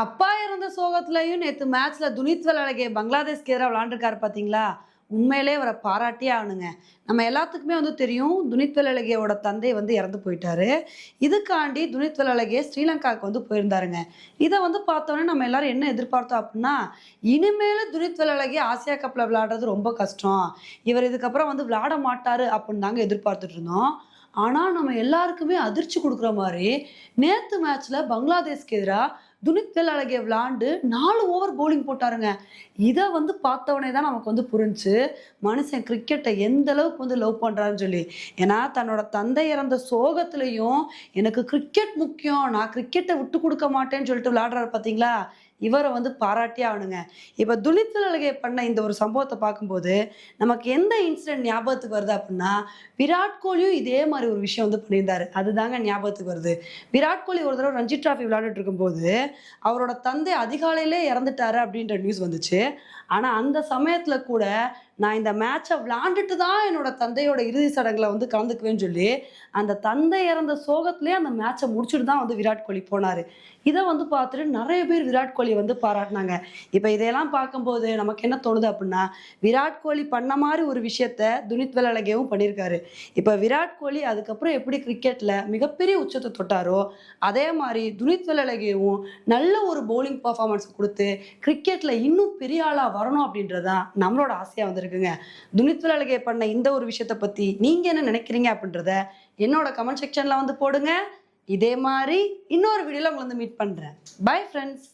அப்பா இருந்த சோகத்துலயும் நேத்து மேட்ச்ல துனித் விளையாடகே பங்களாதேஷ்க்கு எதிராக விளாண்டுருக்காரு பாத்தீங்களா? உண்மையிலே அவரை பாராட்டியே ஆகணுங்க. நம்ம எல்லாத்துக்குமே வந்து தெரியும் துனித் வெள்ளழகியோட தந்தை வந்து இறந்து போயிட்டாரு. இதுக்காண்டி துனித் வெள்ளழகே ஸ்ரீலங்காவுக்கு வந்து போயிருந்தாருங்க. இதை வந்து பார்த்தோன்னே நம்ம எல்லாரும் என்ன எதிர்பார்த்தோம் அப்படின்னா இனிமேல் துனித் வெள்ளழகி ஆசியா கப்பில் விளையாடுறது ரொம்ப கஷ்டம். இவர் இதுக்கப்புறம் வந்து விளையாட மாட்டார் அப்படின்னு தாங்க எதிர்பார்த்துட்டு இருந்தோம். ஆனால் நம்ம எல்லாருக்குமே அதிர்ச்சி கொடுக்குற மாதிரி நேற்று மேட்ச்சில் பங்களாதேஷ்க்கு எதிராக துனித் அழகிய விளாண்டு நாலு ஓவர் போலிங் போட்டாருங்க. இதை வந்து பார்த்தவொடனே தான் நமக்கு வந்து புரிஞ்சு மனுஷன் கிரிக்கெட்டை எந்த அளவுக்கு வந்து லவ் பண்ணுறாருன்னு சொல்லி. ஏன்னா தன்னோட தந்தை இறந்த சோகத்துலேயும் எனக்கு கிரிக்கெட் முக்கியம் நான் கிரிக்கெட்டை விட்டு கொடுக்க மாட்டேன்னு சொல்லிட்டு விளையாடுறாரு பார்த்தீங்களா இவரை வந்து பாராட்டியே ஆகணுங்க. இப்போ துனித் வெள்ளழகை பண்ண இந்த ஒரு சம்பவத்தை பார்க்கும்போது நமக்கு எந்த இன்சிடென்ட் ஞாபகத்துக்கு வருது அப்படின்னா விராட் கோலியும் இதே மாதிரி ஒரு விஷயம் வந்து பண்ணியிருந்தாரு. அதுதாங்க ஞாபகத்துக்கு வருது. விராட் கோலி ஒரு தடவை ரஞ்சி டிராஃபி விளையாடிட்டு இருக்கும்போது அவரோட தந்தை அதிகாலையிலே இறந்துட்டாரு அப்படின்ற நியூஸ் வந்துச்சு. ஆனால் அந்த சமயத்தில் கூட நான் இந்த மேட்சை விளாண்டுட்டு தான் என்னோட தந்தையோட இறுதி சடங்குல வந்து கலந்துக்குவேன்னு சொல்லி அந்த தந்தை இறந்த சோகத்திலே அந்த மேட்சை முடிச்சுட்டு தான் வந்து விராட் கோலி போனார். இதை வந்து பார்த்துட்டு நிறைய பேர் விராட் கோலியை வந்து பாராட்டினாங்க. இப்போ இதையெல்லாம் பார்க்கும்போது நமக்கு என்ன தோணுது அப்படின்னா விராட் கோலி பண்ண மாதிரி ஒரு விஷயத்த துனித் வெள்ளலகேவும் பண்ணியிருக்காரு. இப்போ விராட் கோலி அதுக்கப்புறம் எப்படி கிரிக்கெட்டில் மிகப்பெரிய உச்சத்தை தொட்டாரோ அதே மாதிரி துனித் வெள்ளலகேவும் நல்ல ஒரு பவுலிங் பர்ஃபார்மன்ஸ் கொடுத்து கிரிக்கெட்டில் இன்னும் பெரிய ஆளாக வரணும் அப்படின்றதான் நம்மளோட ஆசையாக வந்திருக்குங்க துனித் வெள்ளழகே பண்ண இந்த ஒரு விஷயத்தை பற்றி நீங்கள் என்ன நினைக்கிறீங்க அப்படின்றத என்னோட கமெண்ட் செக்ஷனில் வந்து போடுங்க. இதே மாதிரி இன்னொரு வீடியோவில் உங்களை வந்து மீட் பண்ணுறேன் பை ஃப்ரெண்ட்ஸ்